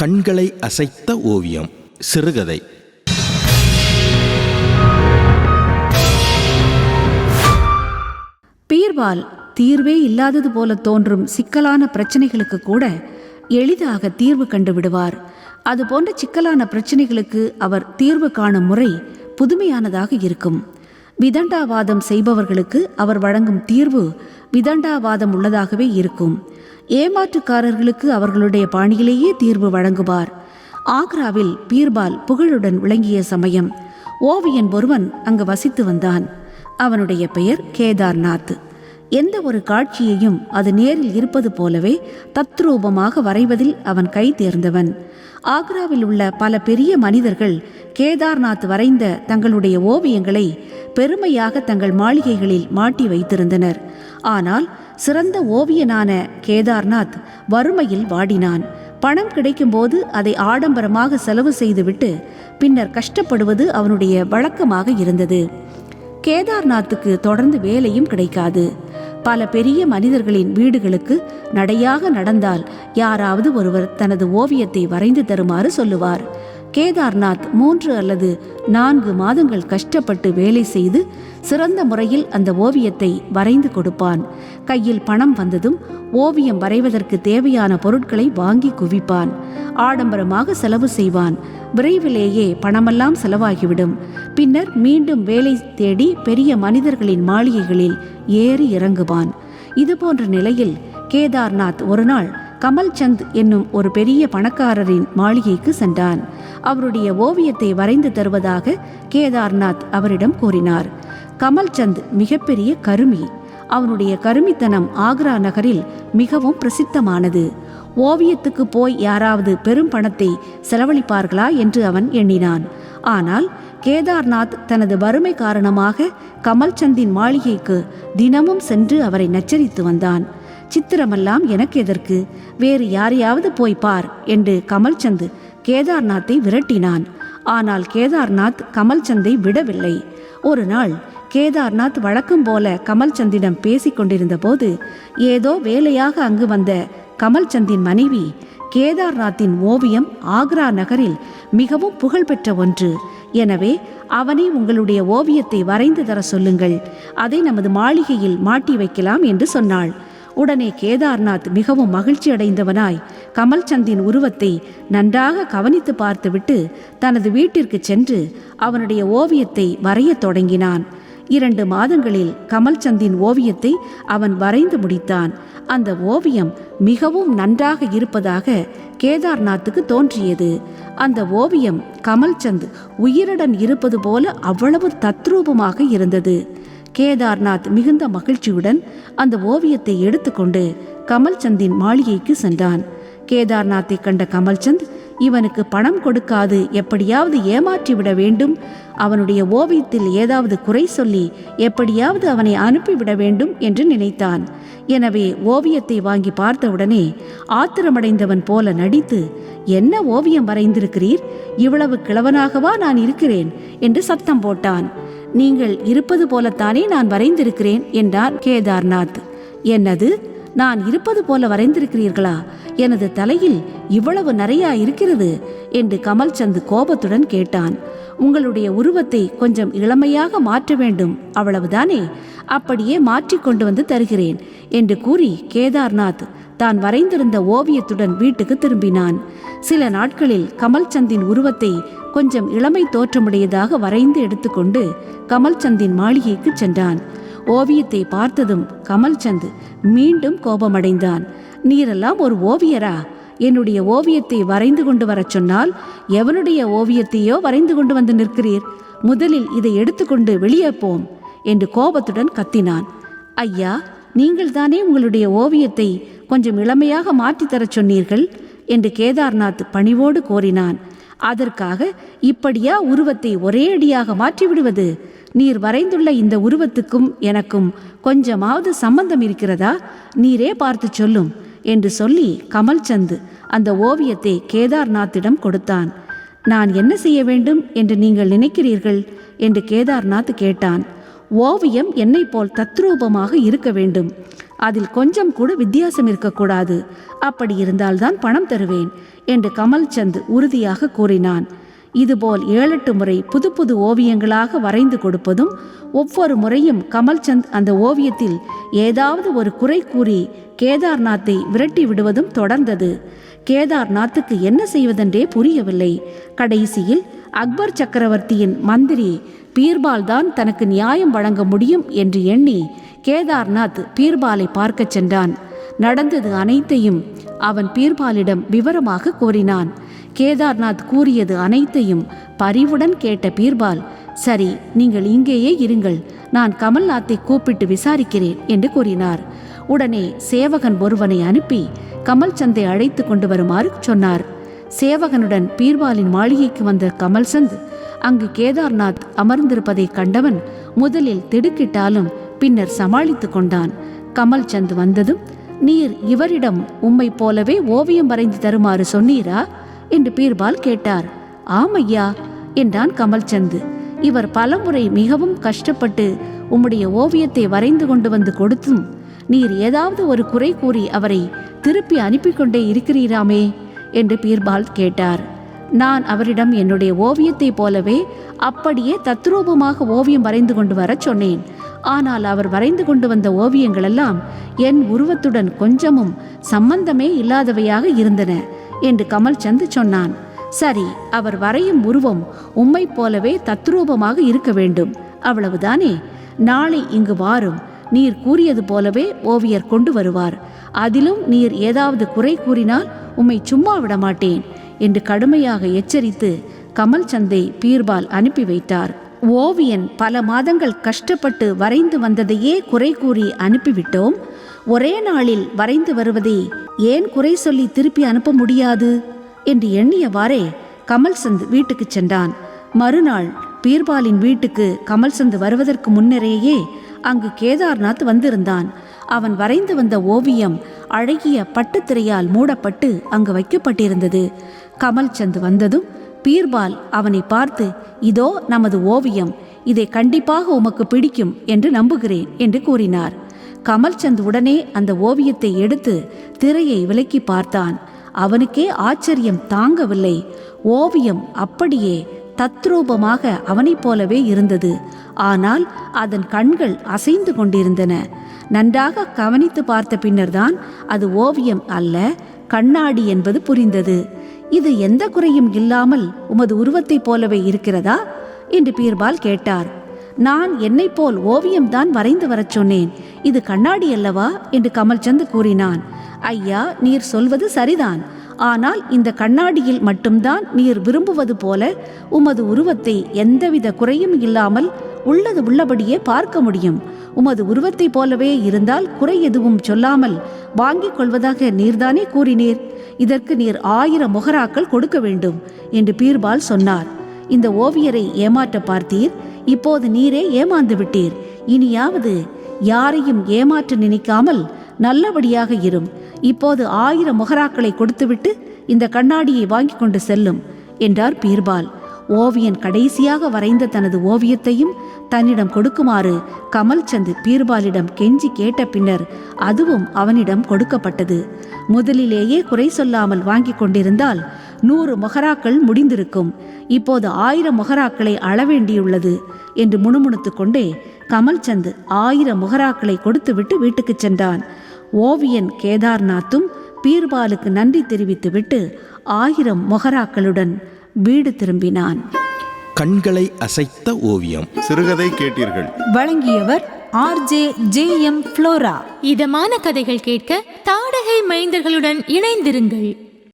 கண்களை அசைத்த ஓவியம் சிறுகதை. பீர்பால் தீர்வே இல்லாதது போல தோன்றும் சிக்கலான பிரச்சனைகளுக்கு கூட எளிதாக தீர்வு கண்டு விடுவார். அதுபோன்ற சிக்கலான பிரச்சனைகளுக்கு அவர் தீர்வு காணும் முறை புதுமையானதாக இருக்கும். விதண்டாவாதம் செய்பவர்களுக்கு அவர் வழங்கும் தீர்வு விதண்டாவாதம் உள்ளதாகவே இருக்கும். ஏமாற்றுக்காரர்களுக்கு அவர்களுடைய பாணியிலேயே தீர்வு வழங்குவார். ஆக்ராவில் பீர்பால் புகழுடன் விளங்கிய சமயம் ஓவியன் ஒருவன் அங்கு வசித்து வந்தான். அவனுடைய பெயர் கேதார்நாத். எந்த ஒரு காட்சியையும் அது நேரில் இருப்பது போலவே தத்ரூபமாக வரைவதில் அவன் கை தேர்ந்தவன். ஆக்ராவில் உள்ள பல பெரிய மனிதர்கள் கேதார்நாத் வரைந்த தங்களுடைய ஓவியங்களை பெருமையாக தங்கள் மாளிகைகளில் மாட்டி வைத்திருந்தனர். ஆனால் சிறந்த ஓவியனான கேதார்நாத் வறுமையில் வாடினான். பணம் கிடைக்கும்போது அதை ஆடம்பரமாக செலவு செய்துவிட்டு பின்னர் கஷ்டப்படுவது அவனுடைய வழக்கமாக இருந்தது. கேதார்நாத்துக்கு தொடர்ந்து வேலையும் கிடைக்காது. பல பெரிய மனிதர்களின் வீடுகளுக்கு நடையாக நடந்தால் யாராவது ஒருவர் தனது ஓவியத்தை வரைந்து தருமாறு சொல்லுவார். கேதார்நாத் மூன்று அல்லது நான்கு மாதங்கள் கஷ்டப்பட்டு வேலை செய்து சிறந்த முறையில் அந்த ஓவியத்தை வரைந்து கொடுப்பான். கையில் பணம் வந்ததும் ஓவியம் வரைவதற்கு தேவையான பொருட்களை வாங்கி குவிப்பான். ஆடம்பரமாக செலவு செய்வான். விரைவிலேயே பணமெல்லாம் செலவாகிவிடும். பின்னர் மீண்டும் வேலை தேடி பெரிய மனிதர்களின் மாளிகைகளில் ஏறி இறங்குவான். இதுபோன்ற நிலையில் கேதார்நாத் ஒருநாள் கமல் சந்த் என்னும் ஒரு பெரிய பணக்காரரின் மாளிகைக்கு சென்றான். அவருடைய ஓவியத்தை வரைந்து தருவதாக கேதார்நாத் அவரிடம் கூறினார். கமல் சந்த் மிகப்பெரிய கருமி. அவனுடைய கருமித்தனம் ஆக்ரா நகரில் மிகவும் பிரசித்தமானது. ஓவியத்துக்கு போய் யாராவது பெரும் பணத்தை செலவழிப்பார்களா என்று அவன் எண்ணினான். ஆனால் கேதார்நாத் தனது வறுமை காரணமாக கமல்சந்தின் மாளிகைக்கு தினமும் சென்று அவரை நச்சரித்து வந்தான். சித்திரமெல்லாம் எனக்கு எதற்கு? வேறு யாரையாவது போய் பார் என்று கமல்சந்த் கேதார்நாத்தை விரட்டினான். ஆனால் கேதார்நாத் கமல்சந்தை விடவில்லை. ஒரு நாள் கேதார்நாத் வழக்கம் போல கமல்சந்திடம் பேசிக் கொண்டிருந்த போது ஏதோ வேலையாக அங்கு வந்த கமல்சந்தின் மனைவி கேதார்நாத்தின் ஓவியம் ஆக்ரா நகரில் மிகவும் புகழ்பெற்ற ஒன்று. எனவே அவனை உங்களுடைய ஓவியத்தை வரைந்து தர சொல்லுங்கள். அதை நமது மாளிகையில் மாட்டி வைக்கலாம் என்று சொன்னாள். உடனே கேதார்நாத் மிகவும் மகிழ்ச்சி அடைந்தவனாய் கமல்சந்தின் உருவத்தை நன்றாக கவனித்து பார்த்துவிட்டு தனது வீட்டிற்கு சென்று அவனுடைய ஓவியத்தை வரையத் தொடங்கினான். இரண்டு மாதங்களில் கமல்சந்தின் ஓவியத்தை அவன் வரைந்து முடித்தான். அந்த ஓவியம் மிகவும் நன்றாக இருப்பதாக கேதார்நாத்துக்கு தோன்றியது. அந்த ஓவியம் கமல்சந்த் உயிருடன் இருப்பது போல அவ்வளவு தத்ரூபமாக இருந்தது. கேதார்நாத் மிகுந்த மகிழ்ச்சியுடன் அந்த ஓவியத்தை எடுத்துக்கொண்டு கமல்சந்தின் மாளிகைக்கு சென்றான். கேதார்நாத்தை கண்ட கமல்சந்த் இவனுக்கு பணம் கொடுக்காது எப்படியாவது ஏமாற்றிவிட வேண்டும். அவனுடைய ஓவியத்தில் ஏதாவது குறை சொல்லி எப்படியாவது அவனை அனுப்பிவிட வேண்டும் என்று நினைத்தான். எனவே ஓவியத்தை வாங்கி பார்த்தவுடனே ஆத்திரமடைந்தவன் போல நடித்து என்ன ஓவியம் வரைந்திருக்கிறீர்? இவ்வளவு கிழவனாகவா நான் இருக்கிறேன்? என்று சத்தம் போட்டான். நீங்கள் இருப்பது போலத்தானே நான் வரைந்திருக்கிறேன் என்றார் கேதார்நாத். என்னது? நான் இருப்பது போல வரைந்திருக்கிறீர்களா? எனது தலையில் இவ்வளவு நிறையா இருக்கிறது என்று கமல் சந்த் கோபத்துடன் கேட்டான். உங்களுடைய உருவத்தை கொஞ்சம் இளமையாக மாற்ற வேண்டும் அவ்வளவுதானே? அப்படியே மாற்றி கொண்டு வந்து தருகிறேன் என்று கூறி கேதார்நாத் தான் வரைந்திருந்த ஓவியத்துடன் வீட்டுக்கு திரும்பினான். சில நாட்களில் கமல்சந்தின் உருவத்தை கொஞ்சம் இளமை தோற்றமுடையதாக வரைந்து எடுத்துக்கொண்டு கமல்சந்தின் மாளிகைக்கு சென்றான். ஓவியத்தை பார்த்ததும் கமல்சந்த் மீண்டும் கோபமடைந்தான். நீரெல்லாம் ஒரு ஓவியரா? என்னுடைய ஓவியத்தை வரைந்து கொண்டு வரச் சொன்னால் எவனுடைய ஓவியத்தையோ வரைந்து கொண்டு வந்து நிற்கிறீர்? முதலில் இதை எடுத்துக்கொண்டு வெளியே போம் என்று கோபத்துடன் கத்தினான். ஐயா நீங்கள் தானே உங்களுடைய ஓவியத்தை கொஞ்சம் இளமையாக மாற்றித்தரச் சொன்னீர்கள் என்று கேதார்நாத் பணிவோடு கோரினான். அதற்காக இப்படியா உருவத்தை ஒரே அடியாக மாற்றிவிடுவது? நீர் வரைந்துள்ள இந்த உருவத்துக்கும் எனக்கும் கொஞ்சமாவது சம்பந்தம் இருக்கிறதா? நீரே பார்த்து சொல்லும் என்று சொல்லி கமல்சந்த் அந்த ஓவியத்தை கேதார்நாத்திடம் கொடுத்தான். நான் என்ன செய்ய வேண்டும் என்று நீங்கள் நினைக்கிறீர்கள்? என்று கேதார்நாத் கேட்டான். ஓவியம் என்னை போல் தத்ரூபமாக இருக்க வேண்டும். அதில் கொஞ்சம் கூட வித்தியாசம் இருக்கக்கூடாது. அப்படி இருந்தால்தான் பணம் தருவேன் என்று கமல்சந்த் உறுதியாக கூறினான். இதுபோல் ஏழெட்டு முறை புது புது ஓவியங்களாக வரைந்து கொடுப்பதும் ஒவ்வொரு முறையும் கமல்சந்த் அந்த ஓவியத்தில் ஏதாவது ஒரு குறை கூறி கேதார்நாத்தை விரட்டி விடுவதும் தொடர்ந்தது. கேதார்நாத்துக்கு என்ன செய்வதென்றே புரியவில்லை. கடைசியில் அக்பர் சக்கரவர்த்தியின் மந்திரி பீர்பால் தான் தனக்கு நியாயம் வழங்க முடியும் என்று எண்ணி கேதார்நாத் பீர்பாலை பார்க்கச் சென்றான். நடந்தது அனைத்தையும் அவன் பீர்பாலிடம் விவரமாக கூறினான். கேதார்நாத் கூறியது அனைத்தையும் பரிவுடன் கேட்ட பீர்பால் சரி நீங்கள் இங்கேயே இருங்கள். நான் கமல்நாத்தை கூப்பிட்டு விசாரிக்கிறேன் என்று கூறினார். உடனே சேவகன் ஒருவனை அனுப்பி கமல்சந்தை அழைத்து கொண்டு வருமாறு சொன்னார். சேவகனுடன் பீர்பாலின் மாளிகைக்கு வந்த கமல்சந்த் அங்கு கேதார்நாத் அமர்ந்திருப்பதை கண்டவன் முதலில் திடுக்கிட்டாலும் பின்னர் சமாளித்து கொண்டான். கமல் சந்த் வந்ததும் நீர் இவரிடம் உம்மை போலவே ஓவியம் வரைந்து தருமாறு சொன்னீரா? என்று பீர்பால் கேட்டார். ஆமையா என்றான் கமல்சந்த். இவர் பலமுறை மிகவும் கஷ்டப்பட்டு உம்முடைய ஓவியத்தை வரைந்து கொண்டு வந்து கொடுத்தும் நீர் ஏதாவது ஒரு குறை கூறி அவரை திருப்பி அனுப்பி கொண்டே இருக்கிறீராமே என்று பீர்பால் கேட்டார். நான் அவரிடம் என்னுடைய ஓவியத்தைப் போலவே அப்படியே தத்ரூபமாக ஓவியம் வரைந்து கொண்டு வரச் சொன்னேன். ஆனால் அவர் வரைந்து கொண்டு வந்த ஓவியங்களெல்லாம் என் உருவத்துடன் கொஞ்சமும் சம்பந்தமே இல்லாதவையாக இருந்தன. என்று கமல்சந்த் சொன்னான். சரி அவர் வரையும் உருவம் உம்மைப் போலவே தத்ரூபமாக இருக்க வேண்டும். அவ்வளவுதானே? நாளை இங்கு வாரும். நீர் கூறியது போலவே ஓவியர் கொண்டு வருவார். அதிலும் நீர் ஏதாவது குறை கூறினால் உம்மை சும்மா விட மாட்டேன் என்று கடுமையாக எச்சரித்து கமல் சந்தை பீர்பால் அனுப்பி வைத்தார். ஓவியன் பல மாதங்கள் கஷ்டப்பட்டு வரைந்து வந்ததையே குறை கூறி அனுப்பிவிட்டோம். ஒரே நாளில் வரைந்து வருவதை ஏன் குறை சொல்லி திருப்பி அனுப்ப முடியாது? என்று எண்ணியவாறே கமல்சந்த் வீட்டுக்கு சென்றான். மறுநாள் பீர்பாலின் வீட்டுக்கு கமல்சந்த் வருவதற்கு முன்னரேயே அங்கு கேதார்நாத் வந்திருந்தான். அவன் வரைந்து வந்த ஓவியம் அழகிய பட்டுத்திரையால் மூடப்பட்டு அங்கு வைக்கப்பட்டிருந்தது. கமல்சந்த் வந்ததும் பீர்பால் அவனை பார்த்து இதோ நமது ஓவியம் இதை கண்டிப்பாக உமக்கு பிடிக்கும் என்று நம்புகிறேன் என்று கூறினார். கமல்சந்த் உடனே அந்த ஓவியத்தை எடுத்து திரையை விலக்கி பார்த்தான். அவனுக்கே ஆச்சரியம் தாங்கவில்லை. ஓவியம் அப்படியே தத்ரூபமாக அவனைப் போலவே இருந்தது. ஆனால் அதன் கண்கள் அசைந்து கொண்டிருந்தன. நன்றாக கவனித்து பார்த்த பின்னர்தான் அது ஓவியம் அல்ல கண்ணாடி என்பது புரிந்தது. இது எந்த குறையும் இல்லாமல் உமது உருவத்தைப் போலவே இருக்கிறதா? என்று பீர்பால் கேட்டார். நான் என்னைப் போல் ஓவியம்தான் வரைந்து வரச் சொன்னேன். இது கண்ணாடி அல்லவா? என்று கமல்சந்த் கூறினான். ஐயா நீர் சொல்வது சரிதான். ஆனால் இந்த கண்ணாடியில் மட்டும்தான் நீர் விரும்புவது போல உமது உருவத்தை எந்தவித குறையும் இல்லாமல் உள்ளது உள்ளபடியே பார்க்க முடியும். உமது உருவத்தைப் போலவே இருந்தால் குறை எதுவும் சொல்லாமல் வாங்கிக் கொள்வதாக நீர்தானே கூறினீர்? இதற்கு நீர் ஆயிரம் முகராக்கள் கொடுக்க வேண்டும் என்று பீர்பால் சொன்னார். இந்த ஓவியரை ஏமாற்ற பார்த்தீர். இப்போது நீரே ஏமாந்து விட்டீர். இனியாவது யாரையும் ஏமாற்ற நினைக்காமல் நல்லபடியாக இரும். இப்போது ஆயிரம் முகராக்களை கொடுத்துவிட்டு இந்த கண்ணாடியை வாங்கி கொண்டு செல்லும் என்றார் பீர்பால். ஓவியன் கடைசியாக வரைந்த தனது ஓவியத்தையும் தன்னிடம் கொடுக்குமாறு கமல்சந்த் பீர்பாலிடம் கெஞ்சி கேட்ட பின்னர் அதுவும் அவனிடம் கொடுக்கப்பட்டது. முதலிலேயே குறை சொல்லாமல் வாங்கி கொண்டிருந்தால் நூறு மொஹராக்கள் முடிந்திருக்கும். இப்போது ஆயிரம் மொஹராக்களை அளவேண்டியுள்ளது என்று முணுமுணுத்துக் கொண்டே கமல்சந்த் ஆயிரம் முகராக்களை கொடுத்துவிட்டு வீட்டுக்குச் சென்றான். ஓவியன் கேதார்நாத்தும் பீர்பாலுக்கு நன்றி தெரிவித்துவிட்டு ஆயிரம் மொஹராக்களுடன் வீடு திரும்பினான். கண்களை அசைத்த ஓவியம். சிறுகதை கேட்டீர்கள். வழங்கியவர் ஆர்ஜே ஜே எம் ஃப்ளோரா. இதமான கதைகள் கேட்க தாடகை மைந்தர்களுடன் இணைந்திருங்கள்.